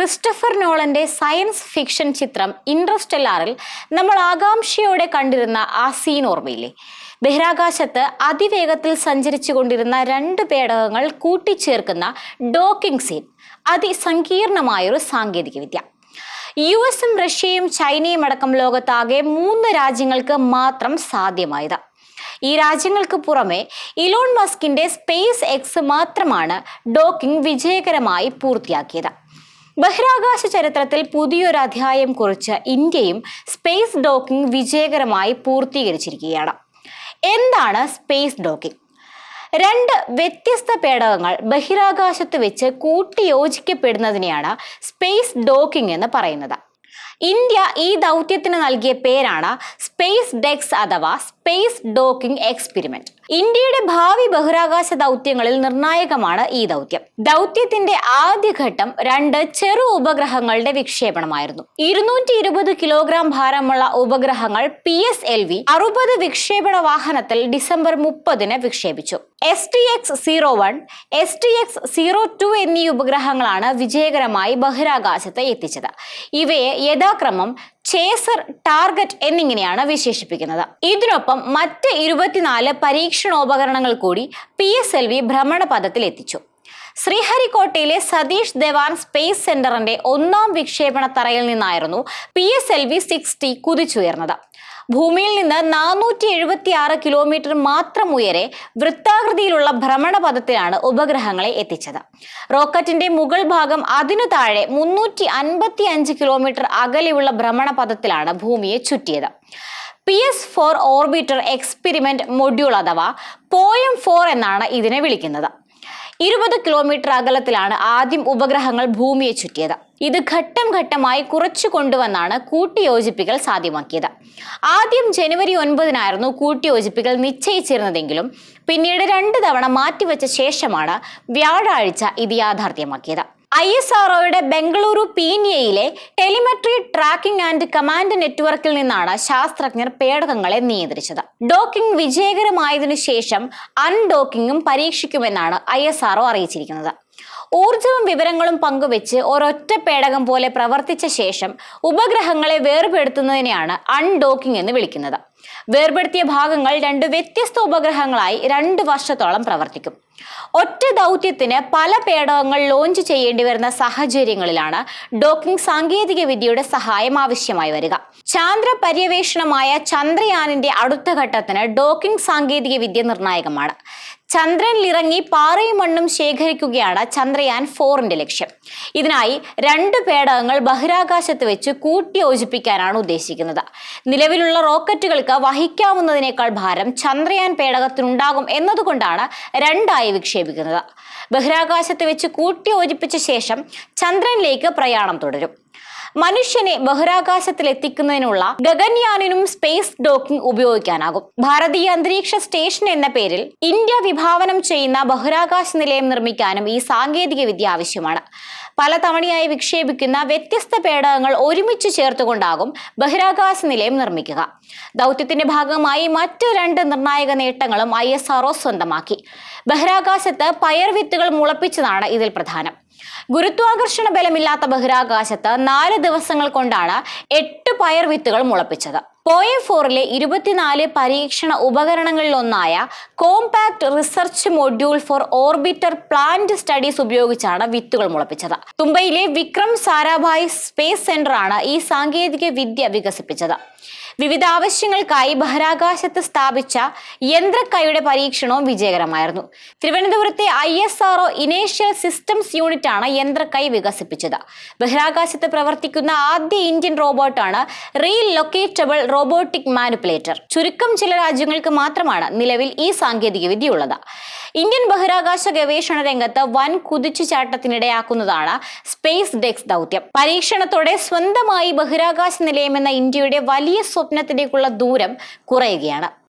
Christopher നോളന്റെ science fiction ചിത്രം ഇൻട്രസ്റ്റെല്ലാറിൽ നമ്മൾ ആകാംക്ഷയോടെ കണ്ടിരുന്ന ആ സീൻ ഓർമ്മയില്ലേ? ബഹിരാകാശത്ത് അതിവേഗത്തിൽ സഞ്ചരിച്ചു കൊണ്ടിരുന്ന രണ്ട് പേടകങ്ങൾ കൂട്ടിച്ചേർക്കുന്ന ഡോക്കിംഗ് സീൻ അതിസങ്കീർണമായൊരു സാങ്കേതികവിദ്യ. യു എസും റഷ്യയും ചൈനയും അടക്കം ലോകത്താകെ മൂന്ന് രാജ്യങ്ങൾക്ക് മാത്രം സാധ്യമായത്. ഈ രാജ്യങ്ങൾക്ക് പുറമെ ഇലോൺ മസ്കിന്റെ സ്പേസ് എക്സ് മാത്രമാണ് ഡോക്കിംഗ് വിജയകരമായി പൂർത്തിയാക്കിയത്. ബഹിരാകാശ ചരിത്രത്തിൽ പുതിയൊരു അധ്യായം കുറിച്ച് ഇന്ത്യയും സ്പേസ് ഡോക്കിംഗ് വിജയകരമായി പൂർത്തീകരിച്ചിരിക്കുകയാണ്. എന്താണ് സ്പേസ് ഡോക്കിംഗ്? രണ്ട് വ്യത്യസ്ത പേടകങ്ങൾ ബഹിരാകാശത്ത് വെച്ച് കൂട്ടിയോജിക്കപ്പെടുന്നതിനെയാണ് സ്പേസ് ഡോക്കിംഗ് എന്ന് പറയുന്നത്. ഇന്ത്യ ഈ ദൗത്യത്തിന് നൽകിയ പേരാണ് സ്പേസ് ഡെക്സ് അഥവാ സ്പേസ് ഡോക്കിംഗ് എക്സ്പെരിമെന്റ്. ഇന്ത്യയുടെ ഭാവി ബഹിരാകാശ ദൗത്യങ്ങളിൽ നിർണായകമാണ് ഈ ദൗത്യം. ദൗത്യത്തിന്റെ ആദ്യഘട്ടം രണ്ട് ചെറു ഉപഗ്രഹങ്ങളുടെ വിക്ഷേപണമായിരുന്നു. ഇരുന്നൂറ്റി ഇരുപത് കിലോഗ്രാം ഭാരമുള്ള ഉപഗ്രഹങ്ങൾ പി എസ് എൽ വി അറുപത് വിക്ഷേപണ വാഹനത്തിൽ ഡിസംബർ മുപ്പതിന് വിക്ഷേപിച്ചു. S T X zero one S T X zero two എന്നീ ഉപഗ്രഹങ്ങളാണ് വിജയകരമായി ബഹിരാകാശത്ത് എത്തിച്ചത്. ഇവയെ യഥാക്രമം ചേസർ ടാർഗറ്റ് എന്നിങ്ങനെയാണ് വിശേഷിപ്പിക്കുന്നത്. ഇതിനൊപ്പം മറ്റ് ഇരുപത്തിനാല് പരീക്ഷണോപകരണങ്ങൾ കൂടി പി എസ് എൽ വി ഭ്രമണപഥത്തിൽ എത്തിച്ചു. ശ്രീഹരിക്കോട്ടയിലെ സതീഷ് ദേവാൻ സ്പേസ് സെന്ററിന്റെ ഒന്നാം വിക്ഷേപണ തറയിൽ നിന്നായിരുന്നു P S L V sixty കുതിച്ചുയർന്നത്. ഭൂമിയിൽ നിന്ന് നാനൂറ്റി എഴുപത്തി ആറ് കിലോമീറ്റർ മാത്രം ഉയരെ വൃത്താകൃതിയിലുള്ള ഭ്രമണപഥത്തിലാണ് ഉപഗ്രഹങ്ങളെ എത്തിച്ചത്. റോക്കറ്റിന്റെ മുകൾ ഭാഗം അതിനു താഴെ മുന്നൂറ്റി അൻപത്തി അഞ്ച് കിലോമീറ്റർ അകലെയുള്ള ഭ്രമണപഥത്തിലാണ് ഭൂമിയെ ചുറ്റിയത്. P S four orbiter experiment module അഥവാ പോയം ഫോർ എന്നാണ് ഇതിനെ വിളിക്കുന്നത്. ഇരുപത് കിലോമീറ്റർ അകലത്തിലാണ് ആദ്യം ഉപഗ്രഹങ്ങൾ ഭൂമിയെ ചുറ്റിയത്. ഇത് ഘട്ടം ഘട്ടമായി കുറച്ചു കൊണ്ടുവന്നാണ് കൂട്ടിയോജിപ്പിക്കൽ സാധ്യമാക്കിയത്. ആദ്യം ജനുവരി ഒൻപതിനായിരുന്നു കൂട്ടിയോജിപ്പിക്കൽ നിശ്ചയിച്ചിരുന്നതെങ്കിലും പിന്നീട് രണ്ട് തവണ മാറ്റിവെച്ച ശേഷമാണ് വ്യാഴാഴ്ച ഇത് യാഥാർത്ഥ്യമാക്കിയത്. ഐ എസ് ആർഒയുടെ ബംഗളൂരു പീനിയയിലെ ടെലിമെട്രി ട്രാക്കിംഗ് ആൻഡ് കമാൻഡ് നെറ്റ്വർക്കിൽ നിന്നാണ് ശാസ്ത്രജ്ഞർ പേടകങ്ങളെ നിയന്ത്രിച്ചത്. ഡോക്കിംഗ് വിജയകരമായതിനു ശേഷം അൺഡോക്കിംഗും പരീക്ഷിക്കുമെന്നാണ് ഐ എസ് അറിയിച്ചിരിക്കുന്നത്. ഊർജവും വിവരങ്ങളും പങ്കുവെച്ച് ഒരൊറ്റ പേടകം പോലെ പ്രവർത്തിച്ച ശേഷം ഉപഗ്രഹങ്ങളെ വേർപെടുത്തുന്നതിനെയാണ് അൺഡോക്കിംഗ് എന്ന് വിളിക്കുന്നത്. വേർപെടുത്തിയ ഭാഗങ്ങൾ രണ്ട് വ്യത്യസ്ത ഉപഗ്രഹങ്ങളായി രണ്ട് വർഷത്തോളം പ്രവർത്തിക്കും. ഒറ്റ ദൗത്യത്തിന് പല പേടകങ്ങൾ ലോഞ്ച് ചെയ്യേണ്ടി വരുന്ന സാഹചര്യങ്ങളിലാണ് ഡോക്കിംഗ് സാങ്കേതിക വിദ്യയുടെ സഹായം ആവശ്യമായി വരിക. ചാന്ദ്ര പര്യവേഷണമായ ചന്ദ്രയാനിന്റെ അടുത്ത ഘട്ടത്തിന് ഡോക്കിംഗ് സാങ്കേതിക വിദ്യ നിർണായകമാണ്. ചന്ദ്രനിലിറങ്ങി പാറയും മണ്ണും ശേഖരിക്കുകയാണ് ചന്ദ്രയാൻ ഫോറിന്റെ ലക്ഷ്യം. ഇതിനായി രണ്ട് പേടകങ്ങൾ ബഹിരാകാശത്ത് വെച്ച് കൂട്ടിയോജിപ്പിക്കാനാണ് ഉദ്ദേശിക്കുന്നത്. നിലവിലുള്ള റോക്കറ്റുകൾക്ക് വഹിക്കാവുന്നതിനേക്കാൾ ഭാരം ചന്ദ്രയാൻ പേടകത്തിനുണ്ടാകും എന്നതുകൊണ്ടാണ് രണ്ടായി വിക്ഷേപിക്കുന്നത്. ബഹിരാകാശത്ത് വെച്ച് കൂട്ടിയോജിപ്പിച്ച ശേഷം ചന്ദ്രനിലേക്ക് പ്രയാണം തുടരും. മനുഷ്യനെ ബഹിരാകാശത്തിൽ എത്തിക്കുന്നതിനുള്ള ഗഗൻയാനിനും സ്പേസ് ഡോക്കിംഗ് ഉപയോഗിക്കാനാകും. ഭാരതീയ അന്തരീക്ഷ സ്റ്റേഷൻ എന്ന പേരിൽ ഇന്ത്യ വിഭാവനം ചെയ്യുന്ന ബഹിരാകാശ നിലയം നിർമ്മിക്കാനും ഈ സാങ്കേതിക വിദ്യ ആവശ്യമാണ്. പലതവണയായി വിക്ഷേപിക്കുന്ന വ്യത്യസ്ത പേടകങ്ങൾ ഒരുമിച്ച് ചേർത്തുകൊണ്ടാകും ബഹിരാകാശ നിലയം നിർമ്മിക്കുക. ദൗത്യത്തിന്റെ ഭാഗമായി മറ്റു രണ്ട് നിർണായക നേട്ടങ്ങളും ഐ എസ് സ്വന്തമാക്കി. ബഹിരാകാശത്ത് പയർവിത്തുകൾ മുളപ്പിച്ചതാണ് ഇതിൽ പ്രധാനം. ഗുരുത്വാകർഷണ ബലമില്ലാത്ത ബഹിരാകാശത്ത് നാല് ദിവസങ്ങൾ കൊണ്ടാണ് എട്ട് പയർ വിത്തുകൾ മുളപ്പിച്ചത്. പോയ ഫോറിലെ ഇരുപത്തിനാല് പരീക്ഷണ ഉപകരണങ്ങളിലൊന്നായ compact research module for orbiter plant studies ഉപയോഗിച്ചാണ് വിത്തുകൾ മുളപ്പിച്ചത്. തുമ്പയിലെ വിക്രം സാരാഭായ് സ്പേസ് സെന്ററാണ് ഈ സാങ്കേതിക വിദ്യ വികസിപ്പിച്ചത്. വിവിധ ആവശ്യങ്ങൾക്കായി ബഹിരാകാശത്ത് സ്ഥാപിച്ച യന്ത്രക്കൈയുടെ പരീക്ഷണവും വിജയകരമായിരുന്നു. തിരുവനന്തപുരത്തെ I S R O inertial systems യൂണിറ്റാണ് യന്ത്രക്കൈ വികസിപ്പിച്ചത്. ബഹിരാകാശത്ത് പ്രവർത്തിക്കുന്ന ആദ്യ ഇന്ത്യൻ റോബോട്ടാണ് റീ ലൊക്കേറ്റബിൾ റോബോട്ടിക് മാനുപ്പുലേറ്റർ. ചുരുക്കം ചില രാജ്യങ്ങൾക്ക് മാത്രമാണ് നിലവിൽ ഈ സാങ്കേതികവിദ്യ ഉള്ളത്. ഇന്ത്യൻ ബഹിരാകാശ ഗവേഷണ രംഗത്ത് വൻ കുതിച്ചുചാട്ടത്തിനിടയാക്കുന്നതാണ് സ്പേസ് ഡെക്സ് ദൗത്യം. പരീക്ഷണത്തോടെ സ്വന്തമായി ബഹിരാകാശ നിലയമെന്ന ഇന്ത്യയുടെ വലിയ സ്വപ്നത്തിലേക്കുള്ള ദൂരം കുറയുകയാണ്.